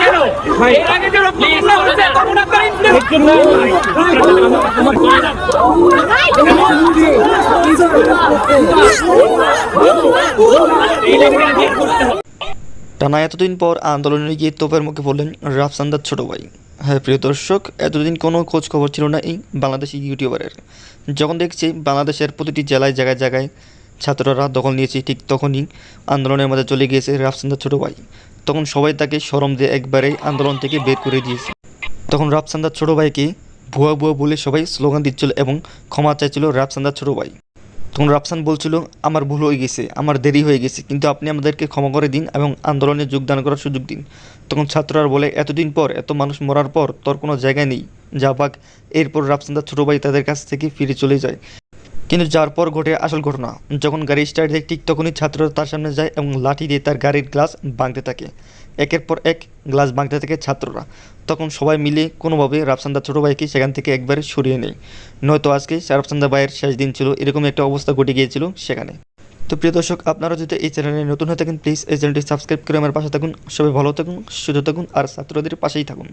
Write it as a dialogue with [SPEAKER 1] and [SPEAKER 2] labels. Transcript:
[SPEAKER 1] কেন? এর আগে যে হয়েছে তখন আপনারা
[SPEAKER 2] টানা এতদিন পর আন্দোলনে গিয়ে তোপের মুখে বললেন রাফসান্দার ছোট ভাই। হ্যাঁ প্রিয় দর্শক এতদিন কোনো খোঁজ খবর ছিল না এই বাংলাদেশি ইউটিউবারের। যখন দেখছি বাংলাদেশের প্রতিটি জেলায় জায়গায় জায়গায় ছাত্ররা দখল নিয়েছে, ঠিক তখনই আন্দোলনের মধ্যে চলে গিয়েছে রাফসান্দার ছোট ভাই। তখন সবাই তাকে সরম দিয়ে একবারেই আন্দোলন থেকে বের করে দিয়েছে। তখন রাফসান্দার ছোট ভাইকে ভুয়া ভুয়া বলে সবাই স্লোগান দিচ্ছিল এবং ক্ষমা চাইছিল রাফসান্দার ছোট ভাই। তখন রাফসান বলছিল, আমার ভুল হয়ে গেছে, আমার দেরি হয়ে গেছে, কিন্তু আপনি আমাদেরকে ক্ষমা করে দিন এবং আন্দোলনে যোগদান করার সুযোগ দিন। তখন ছাত্ররা বলে, এতদিন পর, এত মানুষ মরার পর তোর কোনো জায়গায় নেই। যা বাঘ এরপর রাফসান্দার ছোটো ভাই তাদের কাছ থেকে ফিরে চলে যায়। কিন্তু যার পর ঘটে আসল ঘটনা, যখন গাড়ি স্টার্ট দেয় ঠিক তখনই ছাত্ররা তার সামনে যায় এবং লাঠি দিয়ে তার গাড়ির গ্লাস ভাঙতে থাকে। একের পর এক গ্লাস ভাঙতে থাকে ছাত্ররা। তখন সবাই মিলে কোনোভাবে রাফসান্দার ছোটো ভাইকে সেখান থেকে একবারে সরিয়ে নেয়। নয়তো আজকে রাফসান্দা ভাইয়ের শেষ দিন ছিল, এরকম একটা অবস্থা ঘটে গিয়েছিল সেখানে। তো প্রিয় দর্শক, আপনারা যদি এই চ্যানেলে নতুন হয়ে থাকেন প্লিজ এই চ্যানেলটি সাবস্ক্রাইব করে আমার পাশে থাকুন। সবাই ভালো থাকুন, সুস্থ থাকুন, আর ছাত্রদের পাশেই থাকুন।